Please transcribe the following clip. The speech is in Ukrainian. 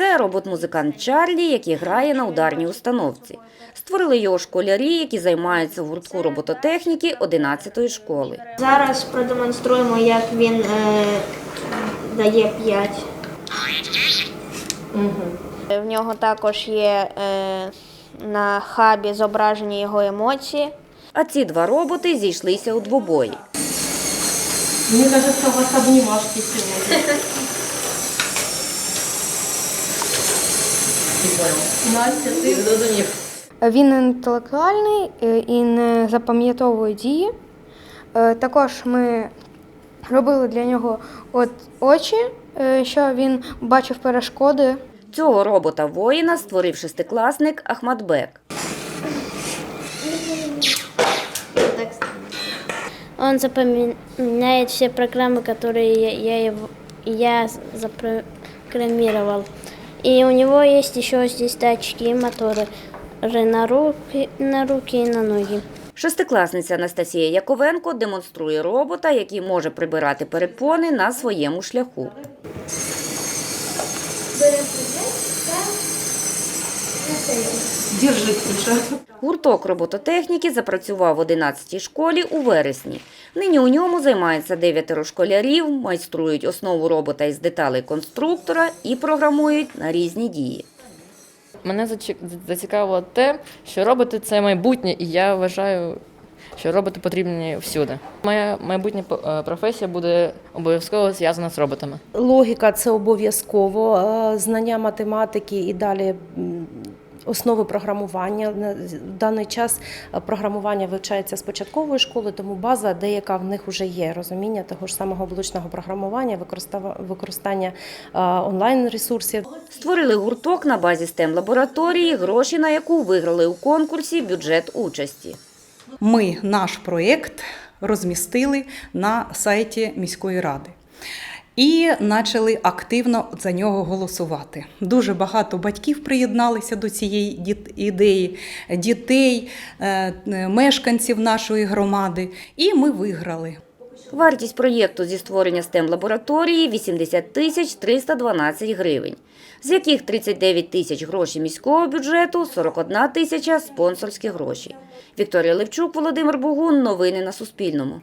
Це робот-музикант Чарлі, який грає на ударній установці. Створили його школярі, які займаються в гуртку робототехніки 11-ї школи. Зараз продемонструємо, як він е, дає п'ять. Угу. В нього також є е, на хабі зображені його емоції. А ці два роботи зійшлися у двобої. Мені кажеться, у вас обнімашки сьогодні. Він інтелектуальний е, і не запам'ятовує дії. Е, також ми робили для нього от очі, е, що він бачив перешкоди. Цього робота воїна створив шестикласник Ахмадбек. Он запоминает все программы, которые я, я, я запрограммировал. И у него есть еще здесь датчики и моторы на руки, на руки и на ноги. Шестикласниця Анастасія Яковенко демонструє робота, який може прибирати перепони на своєму шляху. Держи. Гурток робототехніки запрацював в 11-й школі у вересні. Нині у ньому займаються дев'ятеро школярів, майструють основу робота із деталей конструктора і програмують на різні дії. Мене зацікавило те, що роботи це майбутнє, і я вважаю, що роботи потрібні всюди. Моя майбутня е, професія буде обов'язково зв'язана з роботами. Логіка це обов'язково, е, знання математики і далі основи програмування. На- даний час е, програмування вивчається з початкової школи, тому база деяка в них вже є. Розуміння того ж самого облучного програмування, використання е, онлайн-ресурсів. Створили гурток на базі STEM лабораторії, гроші на яку виграли у конкурсі бюджет участі. ми наш проєкт розмістили на сайті міської ради. І почали активно за нього голосувати. Дуже багато батьків приєдналися до цієї ідеї, дітей, е, е, мешканців нашої громади. І ми виграли. Вартість проєкту зі створення STEM лабораторії 80 тисяч 312 гривень, з яких 39 тисяч гроші міського бюджету, 41 тисяча спонсорські гроші. Вікторія Левчук, Володимир Бугун. Новини на Суспільному.